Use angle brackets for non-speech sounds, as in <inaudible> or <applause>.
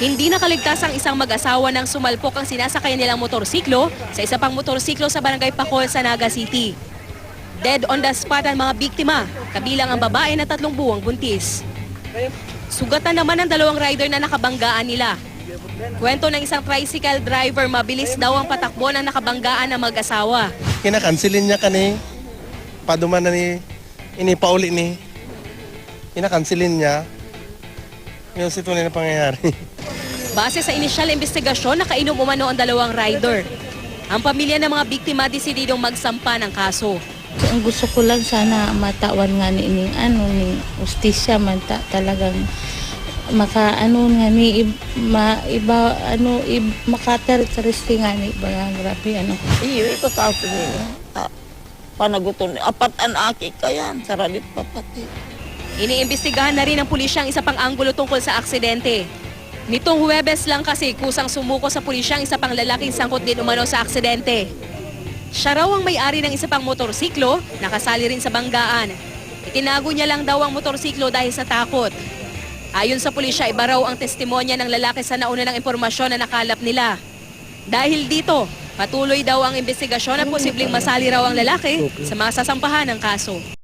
Hindi nakaligtas ang isang mag-asawa ng sumalpok ang sinasakay nilang motorsiklo sa isa pang motorsiklo sa Barangay Pacol sa Naga City. Dead on the spot ang mga biktima, kabilang ang babae na tatlong buwang buntis. Sugatan naman ang dalawang rider na nakabanggaan nila. Kwento ng isang tricycle driver, mabilis daw ang patakbo ng nakabanggaan ng mag-asawa. Kinakansilin niya kani. Paduman na ni, ini pauli ni. Kinakansilin niya. Yung sito na pangyayari. <laughs> Base sa inisyal investigasyon, nakainom umano ang dalawang rider. Ang pamilya ng mga biktima desididong magsampa ng kaso. Ang gusto ko lang sana matawan nga ni ning ano ni ustisya man ta, talagang maka ano nga ni ma, iba ano ib, makateristik nga ni ba nga grabe ano Iyo, ito tao nila. Ah, panaguton. Apat an aki kayan. Saralit papati. Iniimbestigahan na rin ng pulisya ang isa pang anggulo tungkol sa aksidente. Nitong Huwebes lang kasi kusang sumuko sa pulisya ang isa pang lalaking sangkot din umano sa aksidente. Siya raw ang may-ari ng isa pang motorsiklo, nakasali rin sa banggaan. Itinago niya lang daw ang motorsiklo dahil sa takot. Ayon sa pulisya, iba raw ang testimonya ng lalaki sa nauna ng impormasyon na nakalap nila. Dahil dito, patuloy daw ang investigasyon at posibleng masali raw ang lalaki sa mga sasampahan ng kaso.